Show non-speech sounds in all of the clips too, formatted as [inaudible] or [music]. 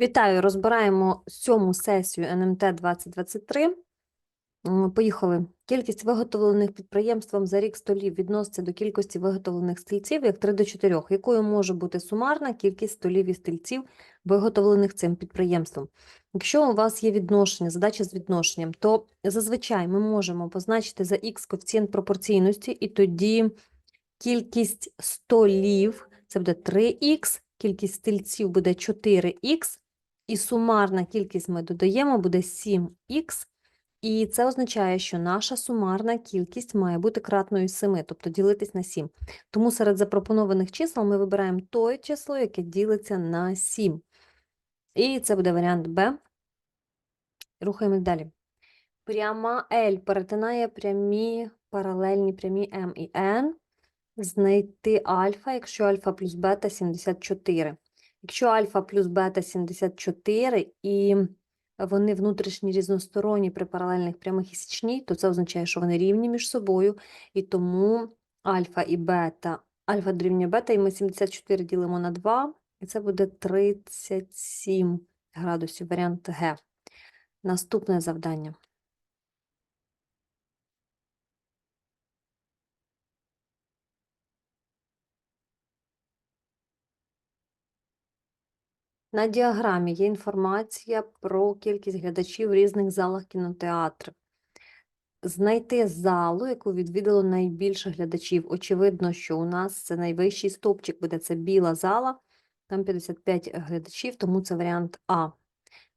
Вітаю! Розбираємо сьому сесію НМТ 2023. Поїхали. Кількість виготовлених підприємством за рік столів відноситься до кількості виготовлених стільців як 3 до 4, якою може бути сумарна кількість столів і стільців, виготовлених цим підприємством. Якщо у вас є відношення, задача з відношенням, то зазвичай ми можемо позначити за х коефіцієнт пропорційності, і тоді кількість столів це буде 3х, кількість стільців буде 4х, і сумарна кількість ми додаємо буде 7х, і це означає, що наша сумарна кількість має бути кратною 7, тобто ділитись на 7. Тому серед запропонованих чисел ми вибираємо те число, яке ділиться на 7. І це буде варіант Б. Рухаємо далі. Пряма L перетинає прямі паралельні прямі М і N. Знайти альфа, якщо альфа плюс бета 74. Якщо альфа плюс бета 74 і вони внутрішні різносторонні при паралельних прямих і січній, то це означає, що вони рівні між собою, і тому альфа і бета, альфа дорівнює бета, і ми 74 ділимо на 2, і це буде 37 градусів, варіант Г. Наступне завдання. На діаграмі є інформація про кількість глядачів в різних залах кінотеатру. Знайти залу, яку відвідало найбільше глядачів. Очевидно, що у нас це найвищий стовпчик буде це біла зала, там 55 глядачів, тому це варіант А.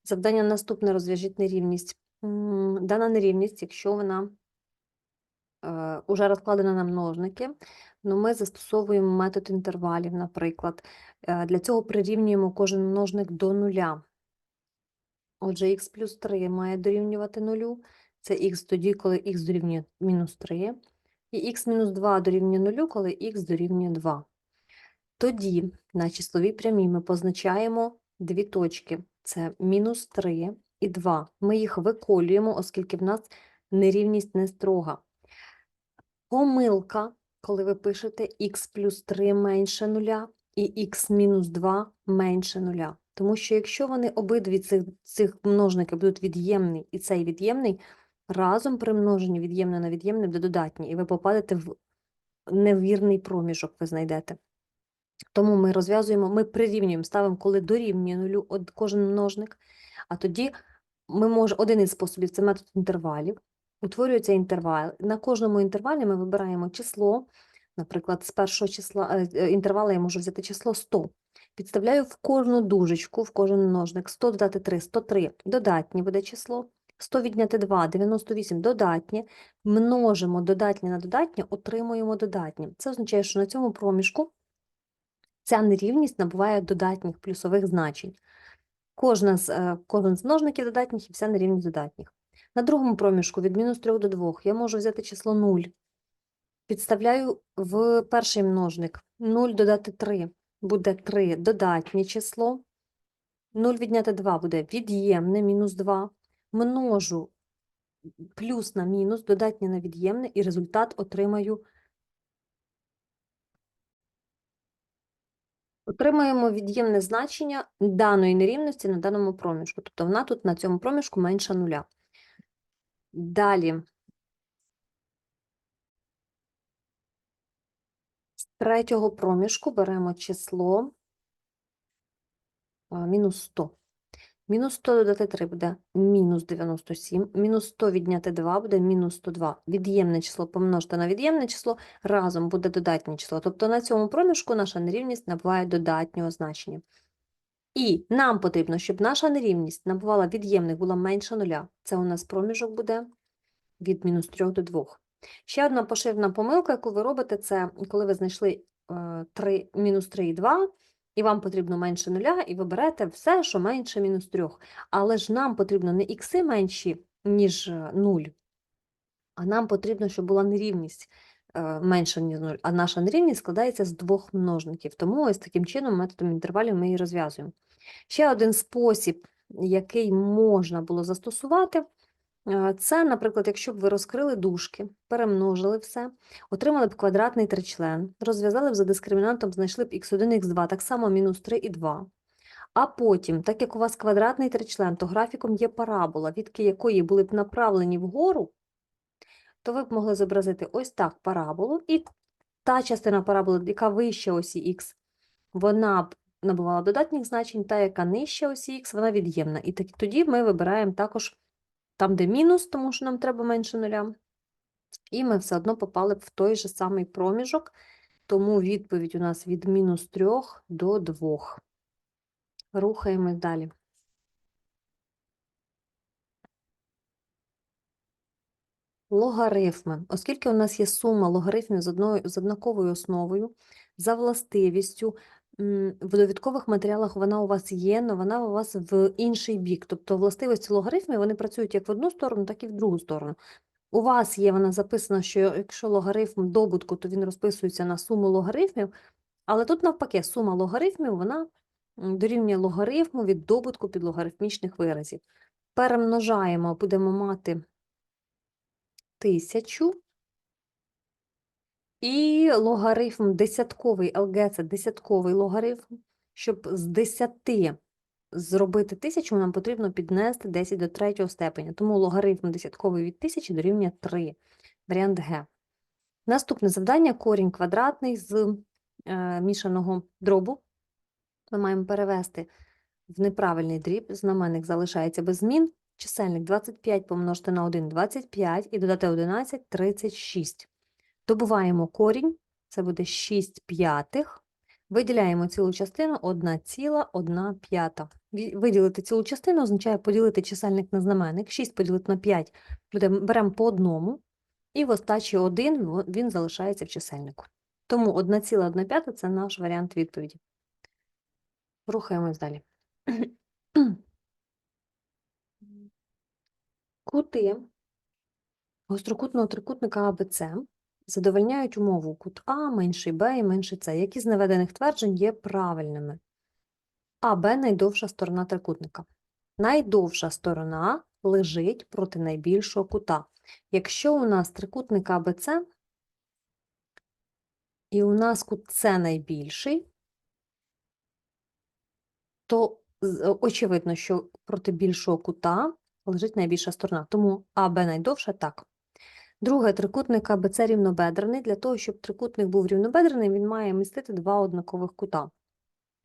Завдання наступне розв'яжіть нерівність. Дана нерівність, якщо вона е, уже розкладена на множники, ну ми застосовуємо метод інтервалів, наприклад. Е, Для цього прирівнюємо кожен множник до нуля. Отже, х плюс 3 має дорівнювати нулю. Це х тоді, коли х дорівнює мінус 3. І х мінус 2 дорівнює нулю, коли х дорівнює 2. Тоді на числовій прямій ми позначаємо дві точки. Це мінус 3 і 2. Ми їх виколюємо, оскільки в нас нерівність не строга. Помилка, коли ви пишете х плюс 3 менше нуля і х мінус 2 менше нуля. Тому що якщо вони обидві цих, цих множники будуть від'ємний і цей від'ємний, разом при множенні від'ємне на від'ємне буде додатні, і ви попадете в невірний проміжок, ви знайдете. Тому ми розв'язуємо, ми прирівнюємо, ставимо, коли дорівнює нулю кожен множник, а тоді ми можемо, один із способів це метод інтервалів. Утворюється інтервал. На кожному інтервалі ми вибираємо число. Наприклад, з першого числа е, е, інтервалу я можу взяти число 100. Підставляю в кожну дужечку, в кожен множник. 100 додати 3, 103. Додатнє буде число. 100 відняти 2, 98 додатнє. Множимо додатнє на додатнє, отримуємо додатнє. Це означає, що на цьому проміжку ця нерівність набуває додатніх плюсових значень. Кожна з, е, кожен з множників додатніх і вся нерівність додатніх. На другому проміжку від мінус 3 до 2 я можу взяти число 0. Підставляю в перший множник. 0 додати 3 буде 3 додатнє число. 0 відняти 2 буде від'ємне, мінус 2. Множу плюс на мінус, додатнє на від'ємне, і результат отримаю. Отримаємо від'ємне значення даної нерівності на даному проміжку. Тобто вона тут на цьому проміжку менша нуля. Далі. З третього проміжку беремо число мінус 100. Мінус 100 додати 3 буде мінус 97. Мінус 100 відняти 2 буде мінус 102. Від'ємне число помножити на від'ємне число разом буде додатнє число. Тобто на цьому проміжку наша нерівність набуває додатнього значення. І нам потрібно, щоб наша нерівність набувала від'ємних, була менше нуля. Це у нас проміжок буде від мінус 3 до 2. Ще одна поширена помилка, яку ви робите, це коли ви знайшли е, 3, мінус 3 і 2, і вам потрібно менше нуля, і ви берете все, що менше мінус 3. Але ж нам потрібно не ікси менші, ніж 0, а нам потрібно, щоб була нерівність е, менша, ніж 0. А наша нерівність складається з двох множників. Тому ось таким чином методом інтервалів ми її розв'язуємо. Ще один спосіб, який можна було застосувати, е, це, наприклад, якщо б ви розкрили дужки, перемножили все, отримали б квадратний тричлен, розв'язали б за дискримінантом, знайшли б х1, х2, так само мінус 3 і 2. А потім, так як у вас квадратний тричлен, то графіком є парабола, відки якої були б направлені вгору, то ви б могли зобразити ось так параболу, і та частина параболи, яка вище осі х, вона б набувала додатніх значень, та, яка нижче осі х, вона від'ємна. І тоді ми вибираємо також там, де мінус, тому що нам треба менше нуля. І ми все одно попали б в той же самий проміжок, тому відповідь у нас від мінус 3 до 2. Рухаємось далі. Логарифми. Оскільки у нас є сума логарифмів з, одною, з однаковою основою, за властивістю, в довідкових матеріалах вона у вас є, але вона у вас в інший бік. Тобто властивості логарифмів вони працюють як в одну сторону, так і в другу сторону. У вас є вона записана, що якщо логарифм добутку, то він розписується на суму логарифмів, але тут навпаки сума логарифмів вона дорівнює логарифму від добутку підлогарифмічних виразів. Перемножаємо, будемо мати тисячу. І логарифм десятковий ЛГ це десятковий логарифм. Щоб з 10 зробити тисячу, нам потрібно піднести 10 до третього степеня. Тому логарифм десятковий від тисячі дорівнює 3. Варіант Г. Наступне завдання корінь квадратний з е, мішаного дробу. Ми маємо перевести в неправильний дріб. Знаменник залишається без змін. Чисельник 25 помножити на 1 – 25 і додати 11 – 36. Добуваємо корінь, це буде 6 п'ятих. Виділяємо цілу частину 1,1 п'ята. Виділити цілу частину означає поділити чисельник на знаменник. 6 поділити на 5 буде, беремо по одному, і в остачі 1 він залишається в чисельнику. Тому 1,1 п'ята – це наш варіант відповіді. Рухаємось далі. Кути гострокутного трикутника АБЦ задовольняють умову кут А менший Б і менший С, які з наведених тверджень є правильними. АБ найдовша сторона трикутника. Найдовша сторона лежить проти найбільшого кута. Якщо у нас трикутник АБЦ, і у нас кут С найбільший, то очевидно, що проти більшого кута лежить найбільша сторона. Тому АБ найдовша так. Друге, трикутник АБЦ рівнобедрений. Для того, щоб трикутник був рівнобедрений, він має містити два однакових кута.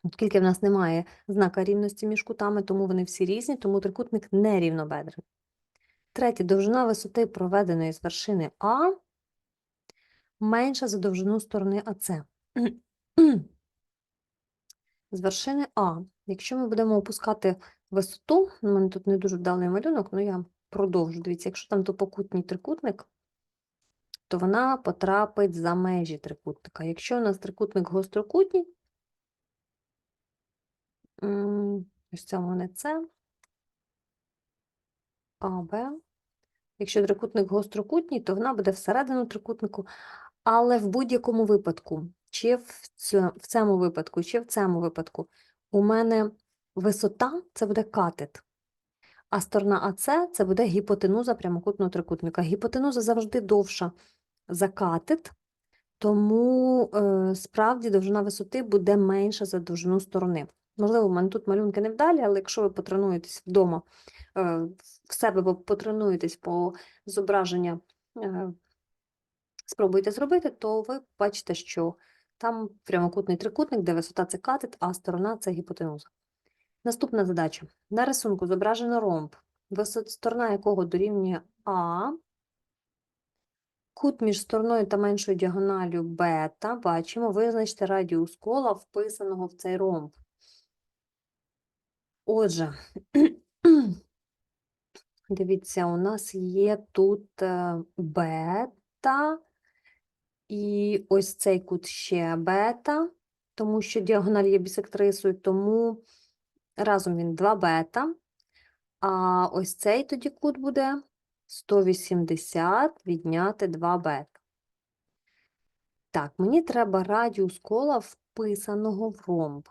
Оскільки в нас немає знака рівності між кутами, тому вони всі різні, тому трикутник не рівнобедрений. Третє, довжина висоти проведеної з вершини А менша за довжину сторони АЦ. З вершини А. Якщо ми будемо опускати висоту, у мене тут не дуже вдалий малюнок, але я продовжу. Дивіться, якщо там топокутній трикутник, то вона потрапить за межі трикутника. Якщо у нас трикутник гострокутній, ось це мене С, А, Б. Якщо трикутник гострокутній, то вона буде всередину трикутнику, але в будь-якому випадку, чи в цьому випадку, чи в цьому випадку, у мене висота це буде катет, а сторона АС це буде гіпотенуза прямокутного трикутника. Гіпотенуза завжди довша за катет, тому е, справді довжина висоти буде менша за довжину сторони. Можливо, у мене тут малюнки не вдалі, але якщо ви потренуєтесь вдома, е, в себе ви потренуєтесь по зображення, е, спробуйте зробити, то ви бачите, що там прямокутний трикутник, де висота це катет, а сторона це гіпотенуза. Наступна задача. На рисунку зображено ромб, сторона якого дорівнює А, кут між стороною та меншою діагоналлю бета, бачимо, визначте радіус кола, вписаного в цей ромб. Отже, [clears throat] дивіться, у нас є тут е, бета, і ось цей кут ще бета, тому що діагональ є бісектрисою, тому разом він 2 бета. А ось цей тоді кут буде 180 відняти 2 бета. Так, мені треба радіус кола вписаного в ромб.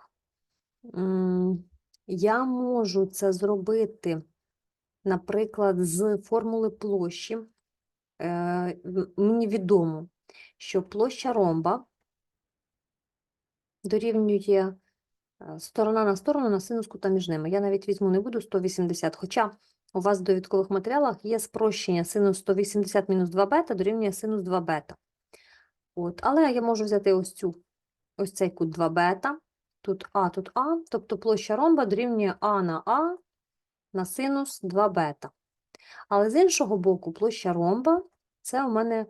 Я можу це зробити, наприклад, з формули площі. Е, Мені відомо, що площа ромба дорівнює сторона на сторону на синус кута між ними. Я навіть візьму не буду 180, хоча у вас в довідкових матеріалах є спрощення синус 180 мінус 2 бета дорівнює синус 2 бета. От, але я можу взяти ось цю, ось цей кут 2 бета, тут А, тут А, тобто площа ромба дорівнює А на А на синус 2 бета. Але з іншого боку, площа ромба це у мене.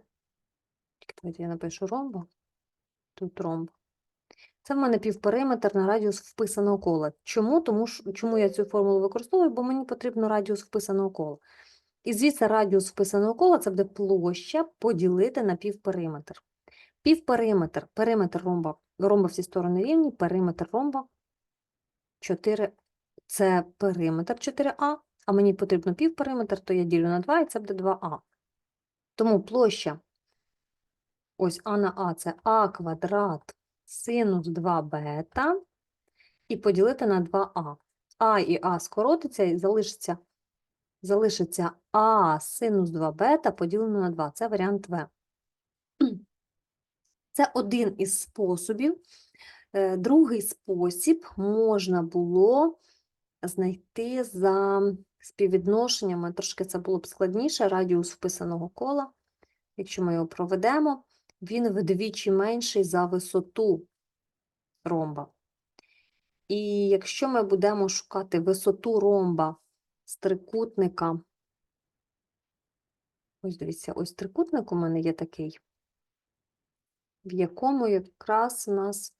Я напишу ромба. Тут ромб. Це в мене півпериметр на радіус вписаного кола. Чому? Тому що, чому я цю формулу використовую? Бо мені потрібно радіус вписаного кола. І звідси радіус вписаного кола це буде площа поділити на півпериметр. Півпериметр, периметр ромба, ромба всі сторони рівні, периметр ромба 4, це периметр 4А, а мені потрібно півпериметр, то я ділю на 2, і це буде 2А. Тому площа, ось А на А, це А квадрат синус 2 бета, і поділити на 2А. А і А скоротиться і залишиться, залишиться А синус 2 бета поділено на 2. Це варіант В. Це один із способів. Е, Другий спосіб можна було знайти за співвідношеннями, трошки це було б складніше, радіус вписаного кола. Якщо ми його проведемо, він вдвічі менший за висоту ромба. І якщо ми будемо шукати висоту ромба з трикутника, ось дивіться, ось трикутник у мене є такий, в якому якраз у нас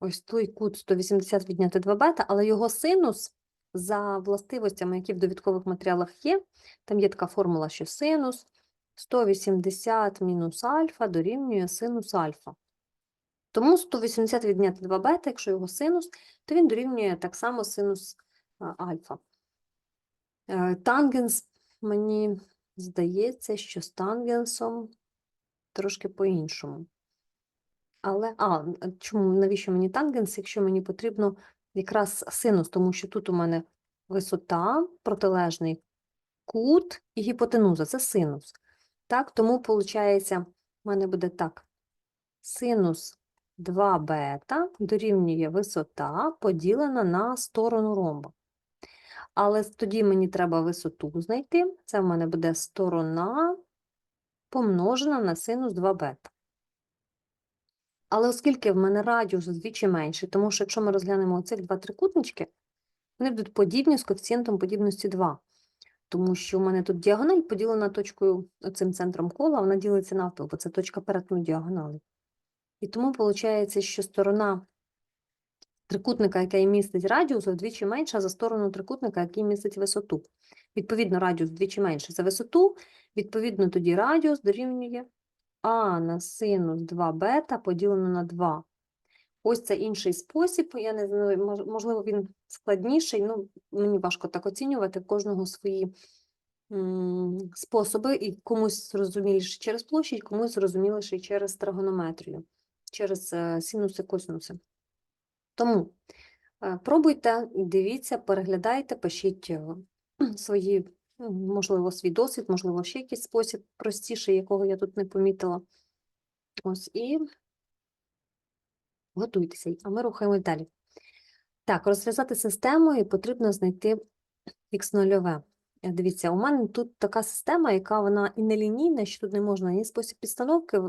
ось той кут 180 відняти 2 бета, але його синус за властивостями, які в довідкових матеріалах є, там є така формула, що синус 180 мінус альфа дорівнює синус альфа. Тому 180 відняти 2 бета, якщо його синус, то він дорівнює так само синус альфа. Е, Тангенс, мені здається, що з тангенсом трошки по-іншому. Але, а, чому, навіщо мені тангенс, якщо мені потрібно якраз синус, тому що тут у мене висота, протилежний кут і гіпотенуза, це синус. Так, тому, виходить, в мене буде так. Синус 2 бета дорівнює висота поділена на сторону ромба. Але тоді мені треба висоту знайти. Це в мене буде сторона помножена на синус 2 бета. Але оскільки в мене радіус вдвічі менший, тому що якщо ми розглянемо оцих два трикутнички, вони будуть подібні з коефіцієнтом подібності 2. Тому що в мене тут діагональ поділена точкою, цим центром кола, вона ділиться навпіл, бо це точка перетину діагоналі. І тому виходить, що сторона трикутника, який містить радіус, вдвічі менша за сторону трикутника, який містить висоту. Відповідно, радіус вдвічі менше за висоту, відповідно, тоді радіус дорівнює а на синус 2 бета поділено на 2. Ось це інший спосіб. Я не знаю, можливо, він складніший. Ну, мені важко так оцінювати кожного свої способи, і комусь зрозуміліше через площадь, комусь зрозуміліше через тригонометрію, через е, синуси, косинуси. Тому е, пробуйте, дивіться, переглядайте, пишіть е, свої, можливо, свій досвід, можливо, ще якийсь спосіб простіший, якого я тут не помітила. Ось і готуйтеся, а ми рухаємось далі. Так, розв'язати систему потрібно знайти х0. Дивіться, у мене тут така система, яка вона і не лінійна, що тут не можна ні спосіб підстановки.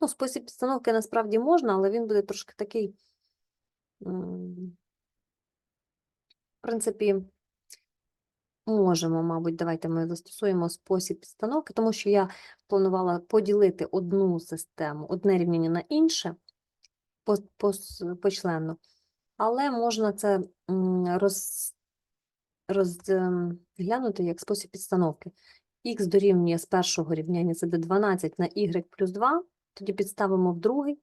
Ну, спосіб підстановки насправді можна, але він буде трошки такий, в принципі, можемо, мабуть, давайте ми застосуємо спосіб підстановки, тому що я планувала поділити одну систему, одне рівняння на інше почленно. Але можна це роз, розглянути як спосіб підстановки. Х дорівнює з першого рівняння, це буде 12 на y плюс 2, тоді підставимо в другий,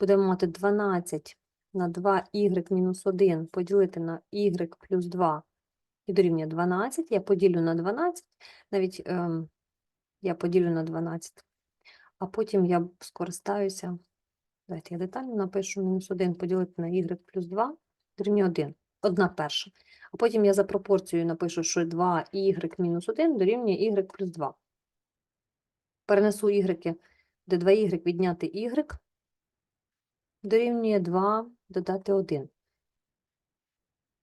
будемо мати 12 на 2y мінус 1 поділити на y плюс 2 і дорівнює 12. Я поділю на 12, навіть ем, я поділю на 12, а потім я скористаюся, давайте я детально напишу, мінус 1 поділити на y плюс 2 дорівнює 1, одна перша. А потім я за пропорцією напишу, що 2y мінус 1 дорівнює y плюс 2. Перенесу y, де 2y відняти y, дорівнює 2 додати 1.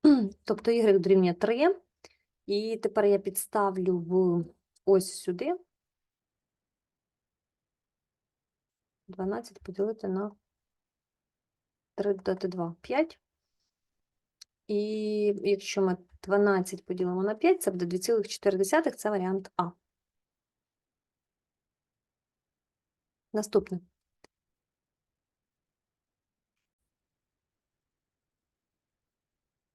[clears throat] Тобто y дорівнює 3. І тепер я підставлю в ось сюди. 12 поділити на 3 додати 2 – 5. І якщо ми 12 поділимо на 5, це буде 2,4, це варіант А. Наступне.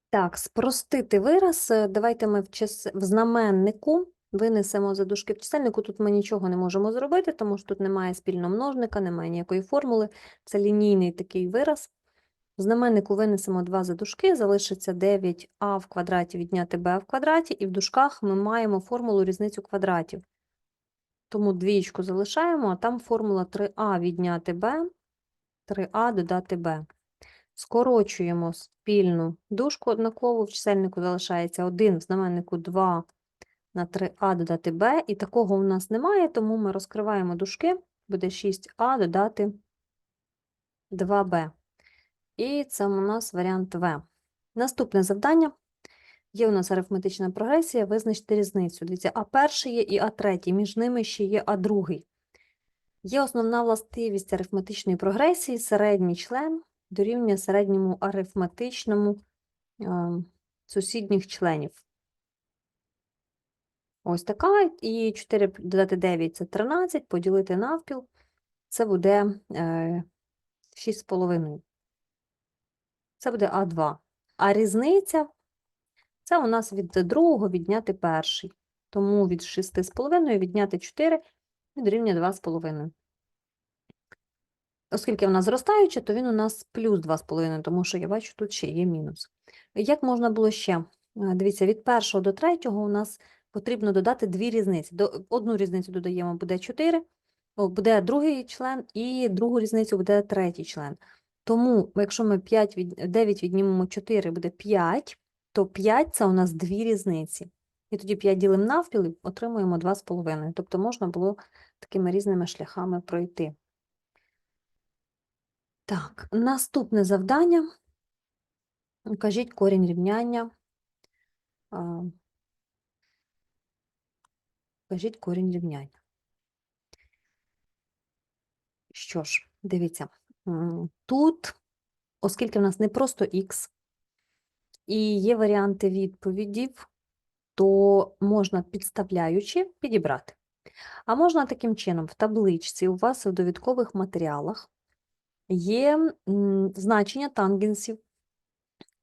Так, спростити вираз. Давайте ми в, чис... в знаменнику винесемо за дужки в чисельнику. Тут ми нічого не можемо зробити, тому що тут немає спільного множника, немає ніякої формули. Це лінійний такий вираз. В знаменнику винесемо 2 за дужки, залишиться 9а в квадраті відняти b в квадраті, і в дужках ми маємо формулу різницю квадратів. Тому двієчку залишаємо, а там формула 3а відняти b, 3а додати b. Скорочуємо спільну дужку однакову, в чисельнику залишається 1, в знаменнику 2 на 3а додати b, і такого у нас немає, тому ми розкриваємо дужки, буде 6а додати 2b. І це у нас варіант В. Наступне завдання. Є у нас арифметична прогресія, визначте різницю. Дивіться, А перший є і А третій, між ними ще є А другий. Є основна властивість арифметичної прогресії, середній член дорівнює середньому арифметичному е, сусідніх членів. Ось така, і 4 додати 9 – це 13, поділити навпіл, це буде е, 6,5. Це буде А2. А різниця це у нас від другого відняти перший. Тому від 6,5 відняти 4 дорівнює 2,5. Оскільки вона зростаюча, то він у нас плюс 2,5, тому що я бачу, тут ще є мінус. Як можна було ще? Е, Дивіться, від першого до третього у нас потрібно додати дві різниці. До- Одну різницю додаємо, буде 4, буде другий член, і другу різницю буде третій член. Тому, якщо ми 5 від, 9 віднімемо 4, буде 5, то 5 – це у нас дві різниці. І тоді 5 ділимо навпіл і отримуємо 2,5. Тобто можна було такими різними шляхами пройти. Так, наступне завдання. Кажіть корінь рівняння. А, Кажіть корінь рівняння. Що ж, дивіться, тут, оскільки в нас не просто х, і є варіанти відповідів, то можна підставляючи підібрати. А можна таким чином, в табличці у вас в довідкових матеріалах є значення тангенсів,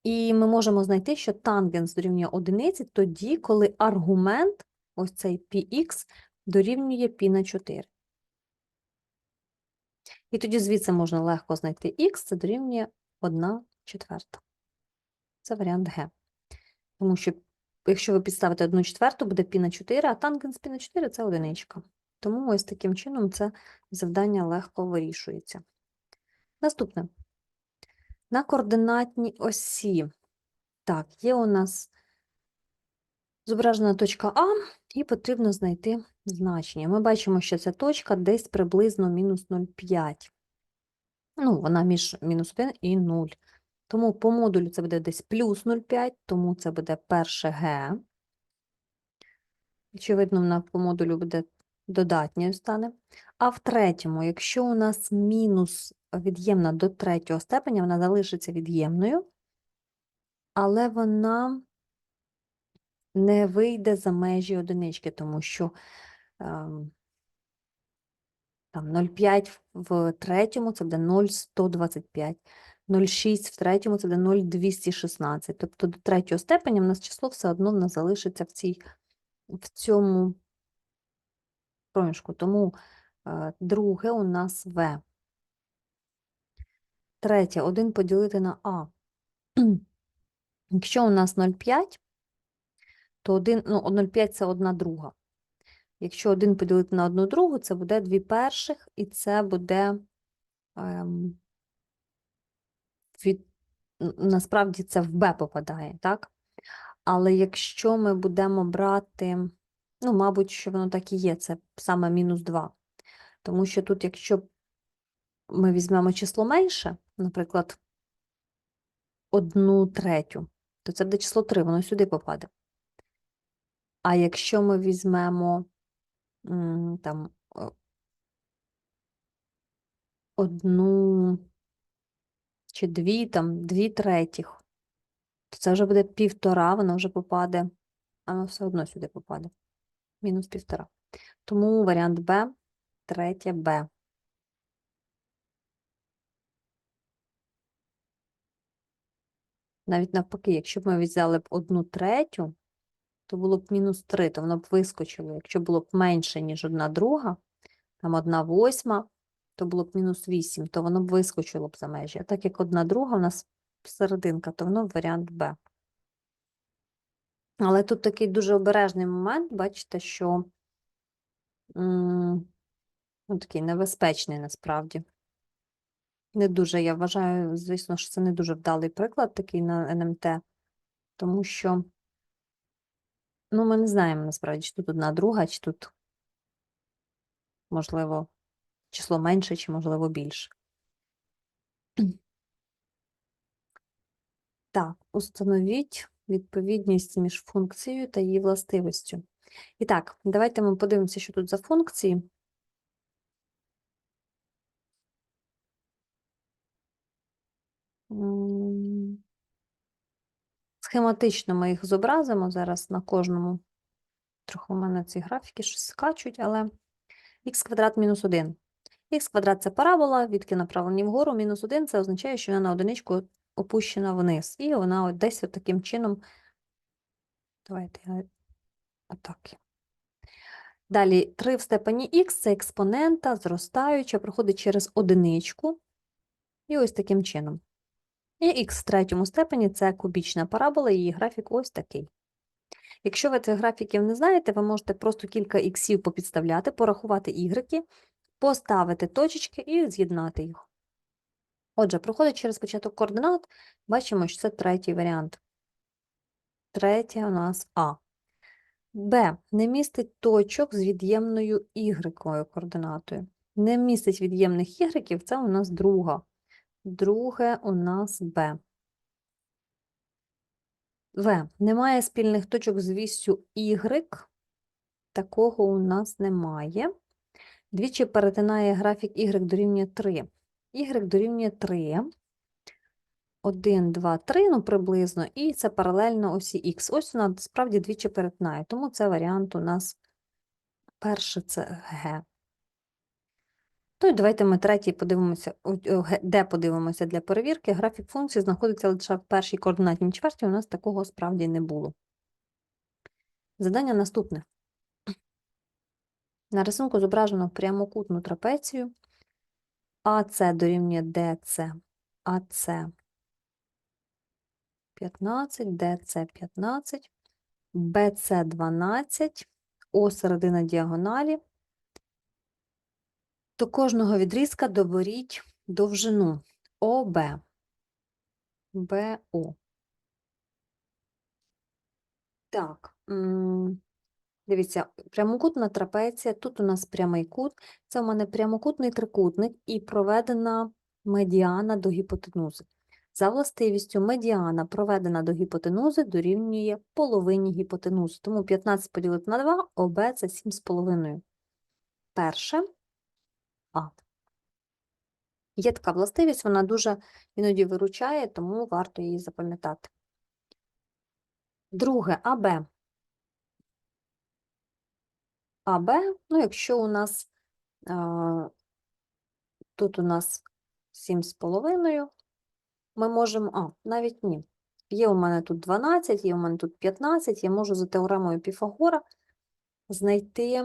і ми можемо знайти, що тангенс дорівнює одиниці тоді, коли аргумент, ось цей px, дорівнює π на 4. І тоді звідси можна легко знайти х, це дорівнює 1 четверта. Це варіант Г. Тому що, якщо ви підставите 1 четверту, буде π на 4, а тангенс π на 4 – це одиничка. Тому ось таким чином це завдання легко вирішується. Наступне. На координатній осі. Так, є у нас зображена точка А, і потрібно знайти значення. Ми бачимо, що ця точка десь приблизно мінус 0,5. Ну, вона між мінус 1 і 0. Тому по модулю це буде десь плюс 0,5, тому це буде перше Г. Очевидно, вона по модулю буде додатньою стане. А в третьому, якщо у нас мінус від'ємна до третього степеня, вона залишиться від'ємною, але вона не вийде за межі одинички, тому що ем, там 0,5 в третьому це буде 0,125, 0,6 в третьому це буде 0,216. Тобто до третього степеня в нас число все одно в нас залишиться в, цій, в цьому проміжку. Тому е, друге у нас В. Третє, 1 поділити на А. [clears throat] Якщо у нас 0,5, то 1, ну, 0,5 це 1 друга. Якщо 1 поділити на 1 другу, це буде 2 перших, і це буде ем, від, насправді це в Б попадає, так? Але якщо ми будемо брати, ну, мабуть, що воно так і є, це саме мінус 2. Тому що тут, якщо ми візьмемо число менше, наприклад, 1 третю, то це буде число 3, воно сюди попаде. А якщо ми візьмемо там одну чи дві, там, дві третіх, то це вже буде півтора, воно вже попаде, а воно все одно сюди попаде. Мінус півтора. Тому варіант Б, третє Б. Навіть навпаки, якщо б ми взяли б одну третю, то було б мінус 3, то воно б вискочило. Якщо було б менше, ніж одна друга, там одна восьма, то було б мінус 8, то воно б вискочило б за межі. А так як одна друга у нас серединка, то воно варіант Б. Але тут такий дуже обережний момент, бачите, що ну, такий небезпечний насправді. Не дуже, я вважаю, звісно, що це не дуже вдалий приклад такий на НМТ, тому що ну, ми не знаємо насправді, чи тут одна друга, чи тут, можливо, число менше, чи, можливо, більше. Так, установіть відповідність між функцією та її властивістю. І так, давайте ми подивимося, що тут за функції. Схематично ми їх зобразимо зараз на кожному. Трохи у мене ці графіки щось скачуть, але х квадрат мінус 1. Х квадрат це парабола, відки направлені вгору, мінус 1 це означає, що вона на одиничку опущена вниз. І вона от десь от таким чином. Давайте я отак. Далі 3 в степені х це експонента, зростаюча, проходить через одиничку. І ось таким чином. І х в третьому степені це кубічна парабола, її графік ось такий. Якщо ви цих графіків не знаєте, ви можете просто кілька іксів попідставляти, порахувати ігреки, поставити точечки і з'єднати їх. Отже, проходить через початок координат, бачимо, що це третій варіант. Третє у нас А. Б. Не містить точок з від'ємною ігрековою координатою. Не містить від'ємних ігреків, це у нас друга. Друге у нас Б. В. Немає спільних точок з вісю Y. Такого у нас немає. Двічі перетинає графік Y дорівнює 3. Y дорівнює 3. 1, 2, 3, ну приблизно, і це паралельно осі Х. Ось вона справді двічі перетинає, тому це варіант у нас перший це Г. Ну і давайте ми третій подивимося, Г- де подивимося для перевірки. Графік функції знаходиться лише в першій координатній чверті, у нас такого справді не було. Задання наступне. На рисунку зображено прямокутну трапецію. АС дорівнює ДС, АС 15, ДС 15, БС 12, О середина діагоналі. До кожного відрізка доберіть довжину ОБ, БО. Так, дивіться, прямокутна трапеція, тут у нас прямий кут, це у мене прямокутний трикутник і проведена медіана до гіпотенузи. За властивістю медіана проведена до гіпотенузи дорівнює половині гіпотенузи. Тому 15 поділити на 2, ОБ це 7,5. Перше А. Є така властивість, вона дуже іноді виручає, тому варто її запам'ятати. Друге, АБ. АБ, ну, якщо у нас а, тут у нас 7,5, ми можемо, а, навіть ні. Є у мене тут 12, є у мене тут 15, я можу за теоремою Піфагора знайти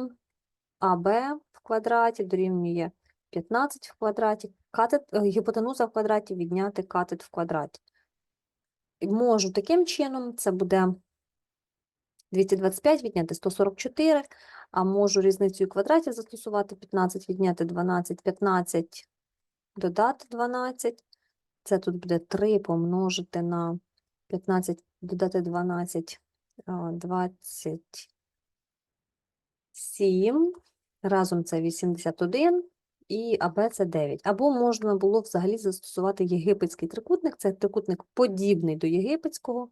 АБ в квадраті дорівнює 15 в квадраті, катет, е, гіпотенуза в квадраті відняти катет в квадраті. Можу таким чином, це буде 225 відняти 144, а можу різницею квадратів застосувати 15 відняти 12, 15 додати 12. Це тут буде 3 помножити на 15 додати 12, а, 27. Разом це 81 і АБ це 9. Або можна було взагалі застосувати єгипетський трикутник. Це трикутник подібний до єгипетського.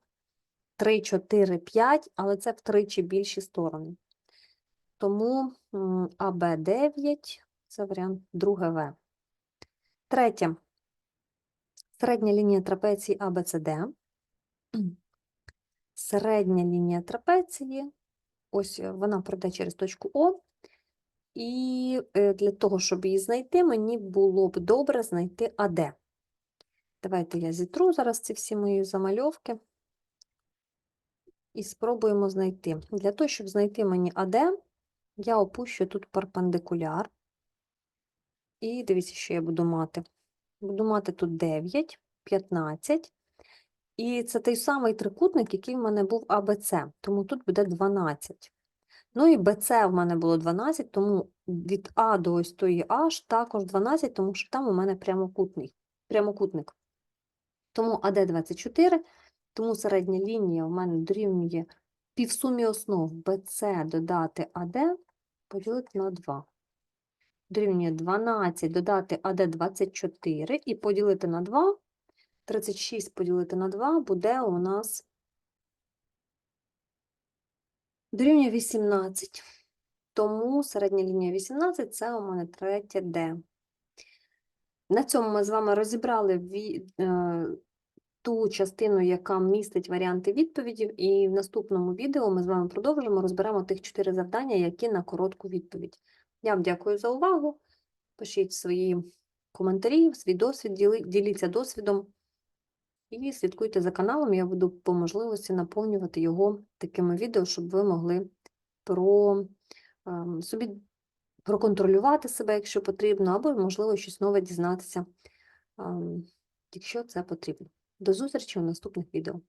3, 4, 5, але це втричі більші сторони. Тому АБ 9 це варіант друге В. Третє. Середня лінія трапеції АБЦД. Середня лінія трапеції, ось е, вона пройде через точку О. І е, для того, щоб її знайти, мені було б добре знайти АД. Давайте я зітру зараз ці всі мої замальовки і спробуємо знайти. Для того, щоб знайти мені АД, я опущу тут перпендикуляр. І дивіться, що я буду мати. Буду мати тут 9, 15. І це той самий трикутник, який в мене був АБЦ, тому тут буде 12. Ну і БЦ в мене було 12, тому від А до ось тої H також 12, тому що там у мене прямокутний, прямокутник. Тому АД 24, тому середня лінія у мене дорівнює півсумі основ БЦ додати АД поділити на 2. Дорівнює 12 додати АД 24 і поділити на 2. 36 поділити на 2 буде у нас дорівнює 18. Тому середня лінія 18 це у мене третє Д. На цьому ми з вами розібрали е, ту частину, яка містить варіанти відповідів, і в наступному відео ми з вами продовжимо, розберемо тих чотири завдання, які на коротку відповідь. Я вам дякую за увагу. Пишіть свої коментарі, свій досвід, діліться досвідом. І слідкуйте за каналом, я буду по можливості наповнювати його такими відео, щоб ви могли про, ем, собі проконтролювати себе, якщо потрібно, або, можливо, щось нове дізнатися, ем, якщо це потрібно. До зустрічі у наступних відео.